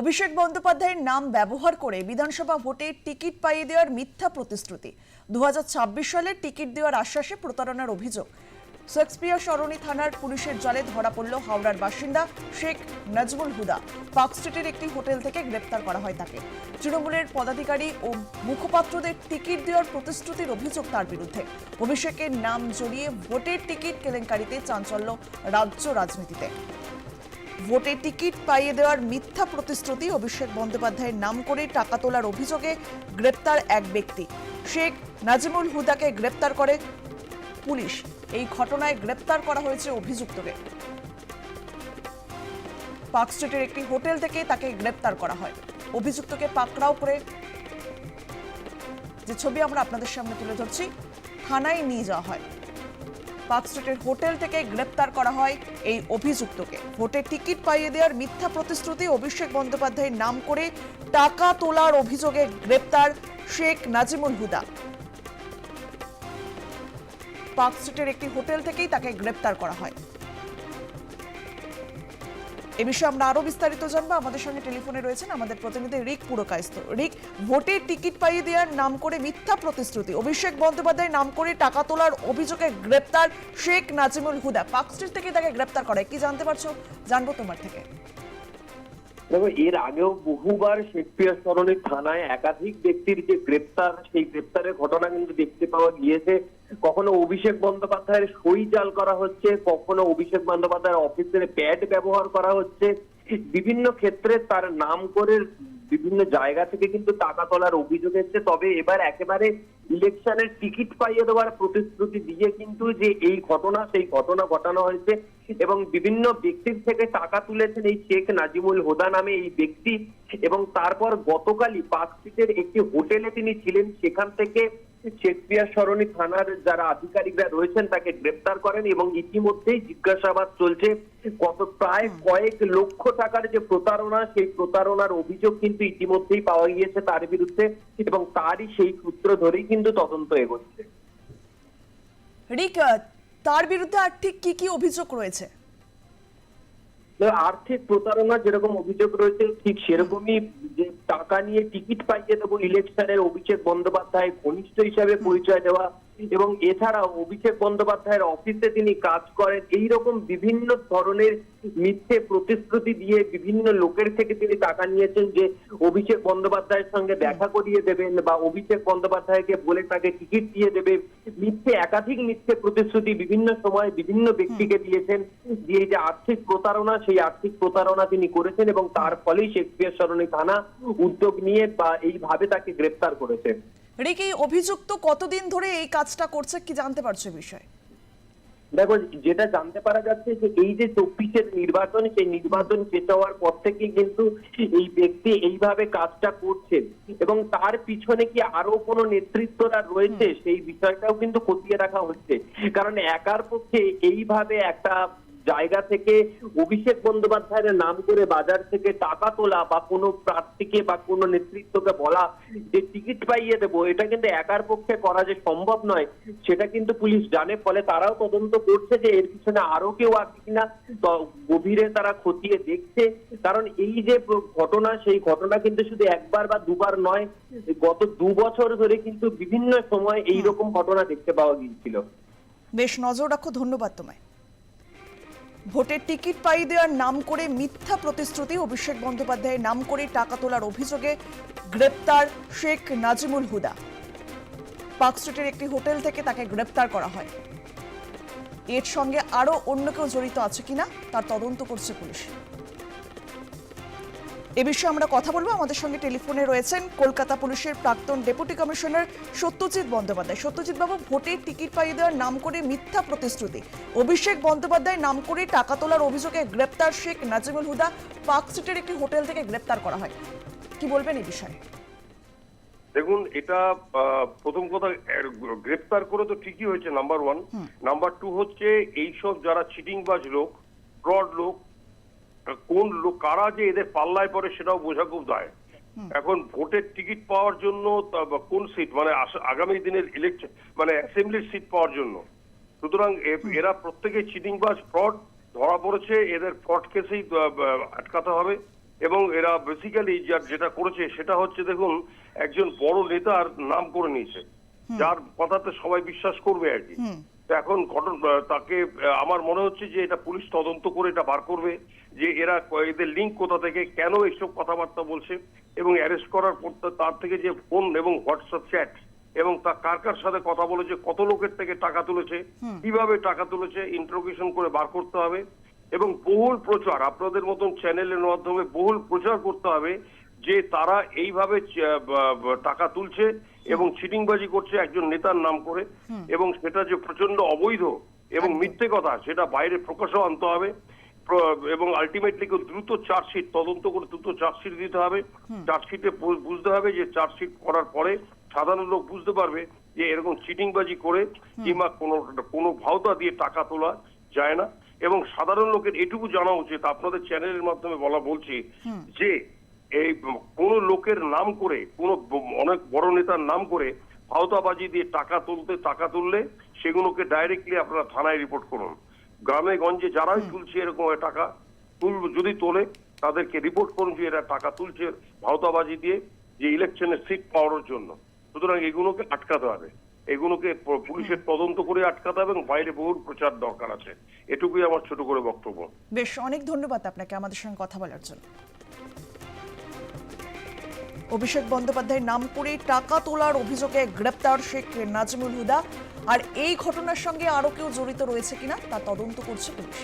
অভিষেক বন্দ্যোপাধ্যায়ের নাম ব্যবহার করে বিধানসভা ভোটে টিকিট পাইয়ে দেওয়ার মিথ্যা প্রতিশ্রুতি। দুহাজার ছাব্বিশ সালে টিকিট দেওয়ার আশ্বাসে প্রতারণার অভিযোগ। শেক্সপিয়ার সরণি থানার পুলিশের জালে ধরা পড়ল হাওড়ার বাসিন্দা শেখ নাজমুল হুদা। পার্ক স্ট্রিটের একটি হোটেল থেকে গ্রেপ্তার করা হয় তাকে। তৃণমূলের পদাধিকারী ও মুখপাত্রদের টিকিট দেওয়ার প্রতিশ্রুতির অভিযোগ তার বিরুদ্ধে। অভিষেকের নাম জড়িয়ে ভোটের টিকিট কেলেঙ্কারিতে চাঞ্চল্য রাজ্য রাজনীতিতে। ভোটে টিকিট পাইয়ে দেওয়ার মিথ্যা প্রতিশ্রুতি অভিষেক বন্দ্যোপাধ্যায়ের নাম করে টাকা তোলার অভিযোগে গ্রেপ্তার এক ব্যক্তি। শেখ নাজিমুল হুদাকে গ্রেপ্তার করে পুলিশ। এই ঘটনায় গ্রেপ্তার করা হয়েছে অভিযুক্তকে। পার্ক স্ট্রিটের একটি হোটেল থেকে তাকে গ্রেপ্তার করা হয়। অভিযুক্তকে পাকড়াও করে যে ছবি আমরা আপনাদের সামনে তুলে ধরছি, থানায় নিয়ে যাওয়া হয়। পার্ক স্ট্রিটের হোটেল থেকে গ্রেপ্তার করা হয় এই অভিযুক্তকে। ভোটের টিকিট পাইয়ে দেওয়ার মিথ্যা প্রতিশ্রুতি অভিষেক বন্দ্যোপাধ্যায়ের নাম করে টাকা তোলার অভিযোগে গ্রেপ্তার শেখ নাজিমুল হুদা। পার্ক স্ট্রিটের একটি হোটেল থেকেই তাকে গ্রেপ্তার করা হয়। এ বিষয়ে আমরা আরও বিস্তারিত জানব। আমাদের সঙ্গে টেলিফোনে রয়েছেন আমাদের প্রতিনিধি রিক পুরকায়স্ত রিক ভোটের টিকিট পাইয়ে দেওয়ার নাম করে মিথ্যা প্রতিশ্রুতি। অভিষেক বন্দ্যোপাধ্যায়ের নাম করে টাকা তোলার অভিযোগে গ্রেপ্তার শেখ নাজিমুল হুদা। পার্ক স্ট্রিট থেকে তাকে গ্রেপ্তার করে কি জানতে পারছ? জানব তোমার থেকে। দেখো, এর আগেও বহুবার শেখপিয়ার সরণি থানায় একাধিক ব্যক্তির যে গ্রেপ্তার, সেই গ্রেপ্তারের ঘটনা কিন্তু দেখতে পাওয়া গিয়েছে। কখনো অভিষেক বন্দ্যোপাধ্যায়ের সই জাল করা হচ্ছে, কখনো অভিষেক বন্দ্যোপাধ্যায়ের অফিসের প্যাড ব্যবহার করা হচ্ছে। বিভিন্ন ক্ষেত্রে তার নাম করে বিভিন্ন জায়গা থেকে কিন্তু টাকা তোলার অভিযোগ এসছে। তবে এবার একেবারে ইলেকশনের টিকিট পাইয়ে দেওয়ার প্রতিশ্রুতি দিয়ে কিন্তু যে এই ঘটনা, সেই ঘটনা ঘটানো হয়েছে এবং বিভিন্ন ব্যক্তির থেকে টাকা তুলেছেন এই শেখ নাজিমুল হোদা নামে এই ব্যক্তি এবং তারপর গতকালই পার্ক স্ট্রিটের একটি হোটেলে তিনি ছিলেন। সেখান থেকে শেখপিয়ার সরণি থানার যারা আধিকারিকরা রয়েছেন তাকে গ্রেপ্তার করেন এবং ইতিমধ্যেই জিজ্ঞাসাবাদ চলছে কত প্রায় কয়েক লক্ষ টাকার যে প্রতারণা, সেই প্রতারণার অভিযোগ কিন্তু ইতিমধ্যেই পাওয়া গিয়েছে তার বিরুদ্ধে এবং তারই সেই সূত্র ধরেই কিন্তু তদন্ত এগোচ্ছে। তার বিরুদ্ধে আর ঠিক কি কি অভিযোগ রয়েছে? আর্থিক প্রতারণা যেরকম অভিযোগ রয়েছে, ঠিক সেরকমই যে টাকা নিয়ে টিকিট পাইয়ে দেবো ইলেকশনের অভিষেক বন্দ্যোপাধ্যায়, ঘনিষ্ঠ হিসাবে পরিচয় দেওয়া এবং এছাড়াও অভিষেক বন্দ্যোপাধ্যায়ের অফিসে তিনি কাজ করেন। এই রকম বিভিন্ন ধরনের মিথ্যে প্রতিশ্রুতি দিয়ে বিভিন্ন লোকের থেকে তিনি টাকা নিয়েছেন যে অভিষেক বন্দ্যোপাধ্যায়ের সঙ্গে দেখা করিয়ে দেবেন বা অভিষেক বন্দ্যোপাধ্যায়কে বলে তাকে টিকিট দিয়ে দেবে মিথ্যে, একাধিক মিথ্যে প্রতিশ্রুতি বিভিন্ন সময় বিভিন্ন ব্যক্তিকে দিয়েছেন। দিয়ে এই যে আর্থিক প্রতারণা, সেই আর্থিক প্রতারণা তিনি করেছেন এবং তার ফলেই শেক্সপিয়ার সরণি থানা উদ্যোগ নিয়ে বা এইভাবে তাকে গ্রেপ্তার করেছে। রিক অভিযুক্ত কতদিন ধরে এই কাজটা করছে কি জানতে পারছ বিষয়? দেখো যেটা জানতে পারা যাচ্ছে যে এই যে চব্বিশের নির্বাচন সেই নির্বাচন শেষ হওয়ার পর থেকে কিন্তু এই ব্যক্তি এইভাবে কাজটা করছে। এবং তার পিছনে কি আরও কোনো নেতৃত্বরা রয়েছে? সেই বিষয়টাও কিন্তু খতিয়ে রাখা হচ্ছে। কারণ একার পক্ষে এইভাবে একটা জায়গা থেকে অভিষেক বন্দ্যোপাধ্যায়ের নাম করে বাজার থেকে টাকা তোলা বা কোনো প্রার্থীকে বা কোনো নেতৃত্বকে বলা, যে টিকিট পাইয়ে দেবো, এটা কিন্তু একার পক্ষে করা যে সম্ভব নয়, সেটা কিন্তু পুলিশ জানে। ফলে তারাও তদন্ত করছে যে এর পিছনে আরও কেউ আছে কিনা। গভীরে তারা খতিয়ে দেখছে। কারণ এই যে ঘটনা, সেই ঘটনা কিন্তু শুধু একবার বা দুবার নয়, গত দু বছর ধরে কিন্তু বিভিন্ন সময় এই রকম ঘটনা দেখতে পাওয়া গিয়েছিল। বেশ, নজর রাখো, ধন্যবাদ তোমায়। ভোটের টিকিট পাইয়ে দেওয়ার নাম করে মিথ্যা প্রতিশ্রুতি অভিষেক বন্দ্যোপাধ্যায়ের নাম করে টাকা তোলার অভিযোগে গ্রেপ্তার শেখ নাজিমুল হুদা। পার্ক স্ট্রিটের একটি হোটেল থেকে তাকে গ্রেপ্তার করা হয়। এর সঙ্গে আরও অন্য কেউ জড়িত আছে কিনা তার তদন্ত করছে পুলিশ। এ বিষয়ে আমরা কথা বলব। আমাদের সঙ্গে টেলিফোনে রয়েছেন কলকাতা পুলিশের প্রাক্তন ডেপুটি কমিশনার সত্যজিৎ বন্দ্যোপাধ্যায়। সত্যজিৎ বাবু ভোটের টিকিট পাইয়ে দেওয়ার নাম করে মিথ্যা প্রতিশ্রুতি। অভিষেক বন্দ্যোপাধ্যায় নাম করে টাকা তোলার অভিযোগে গ্রেপ্তার শেখ নাজিমুল হুদা পার্ক স্ট্রিটের একটি হোটেল থেকে গ্রেপ্তার করা হয়। কি বলবেন এই বিষয়ে? দেখুন এটা প্রথম কথা গ্রেপ্তার করে তো ঠিকই হয়েছে নাম্বার ওয়ান। নাম্বার টু হচ্ছে এইসব যারা চিটিংবাজ লোক ফ্রড লোক কোন লোক কারা যে এদের পাল্লায় পড়ে সেটাও বোঝা খুব দায়। এখন ভোটের টিকিট পাওয়ার জন্য কোন সিট মানে আগামী দিনের ইলেকশন মানে অ্যাসেম্বলির সিট পাওয়ার জন্য। সুতরাং এরা প্রত্যেকে চিটিংবাজ ফ্রড ধরা পড়েছে এদের ফ্রড কেসেই আটকাতে হবে। এবং এরা বেসিক্যালি যেটা করেছে সেটা হচ্ছে দেখুন একজন বড় নেতার নাম করে নিয়েছে। যার কথাতে সবাই বিশ্বাস করবে আর কি। এখন ঘটন তাকে আমার মনে হচ্ছে যে এটা পুলিশ তদন্ত করে এটা বার করবে যে এরা এদের লিঙ্ক কোথা থেকে কেন এইসব কথাবার্তা বলছে এবং অ্যারেস্ট করার পর তার থেকে যে ফোন এবং হোয়াটসঅ্যাপ চ্যাট এবং তা কার কার সাথে কথা বলেছে কত লোকের থেকে টাকা তুলেছে কীভাবে টাকা তুলেছে ইন্টারোগেশন করে বার করতে হবে এবং বহুল প্রচার আপনাদের মতন চ্যানেলের মাধ্যমে বহুল প্রচার করতে হবে যে তারা এইভাবে টাকা তুলছে এবং চিটিংবাজি করছে একজন নেতার নাম করে এবং সেটা যে প্রচণ্ড অবৈধ এবং মিথ্যে কথা সেটা বাইরে প্রকাশও আনতে হবে। এবং আলটিমেটলি দ্রুত চার্জশিট তদন্ত করে দ্রুত চার্জশিট দিতে হবে। চার্জশিটে বুঝতে হবে যে চার্জশিট করার পরে সাধারণ লোক বুঝতে পারবে যে এরকম চিটিংবাজি করে কিংবা কোনো কোনো ভাওতা দিয়ে টাকা তোলা যায় না। এবং সাধারণ লোকের এটুকু জানা উচিত আপনাদের চ্যানেলের মাধ্যমে বলা বলছি যে এই কোন লোকের নাম করে কোন অনেক বড় নেতার নাম করে ভাওতাবাজি দিয়ে টাকা তুলতে টাকা তুললে সেগুলোকে ডাইরেক্টলি আপনারা থানায় রিপোর্ট করুন। গ্রামে গঞ্জে যারাই তুলছে এরকম টাকা তুল যদি তোলে তাদেরকে রিপোর্ট করুন যে এরা টাকা তুলছে ভাওতাবাজি দিয়ে যে ইলেকশনের সিট পাওয়ার জন্য। সুতরাং এগুলোকে আটকাতে হবে। এগুলোকে পুলিশের তদন্ত করে আটকাতে হবে এবং বাইরে বহু প্রচার দরকার আছে। এটুকুই আমার ছোট করে বক্তব্য। বেশ অনেক ধন্যবাদ আপনাকে আমাদের সঙ্গে কথা বলার জন্য। অভিষেক বন্দ্যোপাধ্যায়ের নাম করে টাকা তোলার অভিযোগে গ্রেপ্তার শেখ নাজমুল হুদা। আর এই ঘটনার সঙ্গে আরও কেউ জড়িত রয়েছে কিনা তা তদন্ত করছে পুলিশ।